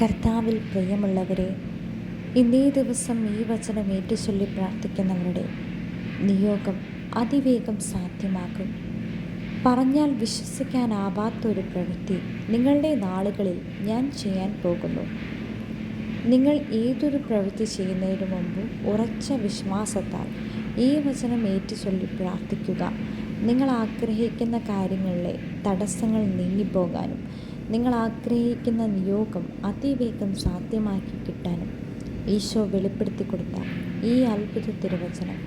കർത്താവിൽ പ്രിയമുള്ളവരെ ഇന്നേ ദിവസം ഈ വചനം ഏറ്റുചൊല്ലി പ്രാർത്ഥിക്കുന്നവരുടെ നിയോഗം അതിവേഗം സാധ്യമാക്കും പറഞ്ഞാൽ വിശ്വസിക്കാനാവാത്ത ഒരു പ്രവൃത്തി നിങ്ങളുടെ നാളുകളിൽ ഞാൻ ചെയ്യാൻ പോകുന്നു. നിങ്ങൾ ഏതൊരു പ്രവൃത്തി ചെയ്യുന്നതിന് മുമ്പ് ഉറച്ച വിശ്വാസത്താൽ ഈ വചനം ഏറ്റുചൊല്ലി പ്രാർത്ഥിക്കുക. നിങ്ങൾ ആഗ്രഹിക്കുന്ന കാര്യങ്ങളിലെ തടസ്സങ്ങൾ നീങ്ങിപ്പോകാനും നിങ്ങൾ ആഗ്രഹിക്കുന്ന നിയോഗം അതിവേഗം സാധ്യമാക്കി കിട്ടാനും ഈശോ വെളിപ്പെടുത്തി കൊടുത്ത ഈ അത്ഭുത തിരുവചനം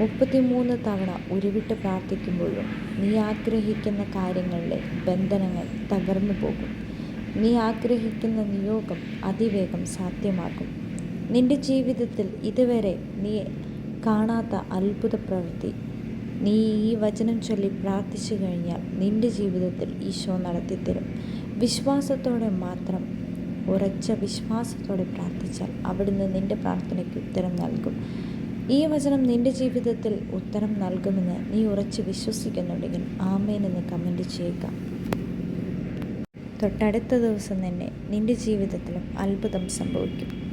മുപ്പത്തിമൂന്ന് തവണ ഉരുവിട്ട് പ്രാർത്ഥിക്കുമ്പോഴും നീ ആഗ്രഹിക്കുന്ന കാര്യങ്ങളിലെ ബന്ധനങ്ങൾ തകർന്നു പോകും. നീ ആഗ്രഹിക്കുന്ന നിയോഗം അതിവേഗം സാധ്യമാകും. നിന്റെ ജീവിതത്തിൽ ഇതുവരെ നീ കാണാത്ത അത്ഭുത പ്രവൃത്തി. നീ ഈ വചനം ചൊല്ലി പ്രാർത്ഥിച്ചു കഴിഞ്ഞാൽ നിന്റെ ജീവിതത്തിൽ ഈശോ നടത്തിത്തരും. വിശ്വാസത്തോടെ മാത്രം ഉറച്ച വിശ്വാസത്തോടെ പ്രാർത്ഥിച്ചാൽ അവിടുന്ന് നിന്റെ പ്രാർത്ഥനയ്ക്ക് ഉത്തരം നൽകും. ഈ വചനം നിന്റെ ജീവിതത്തിൽ ഉത്തരം നൽകുമെന്ന് നീ ഉറച്ച് വിശ്വസിക്കുന്നുണ്ടെങ്കിൽ ആമേൻ എന്ന് കമന്റ് ചെയ്യുക. തൊട്ടടുത്ത ദിവസം തന്നെ നിന്റെ ജീവിതത്തിലും അത്ഭുതം സംഭവിക്കും.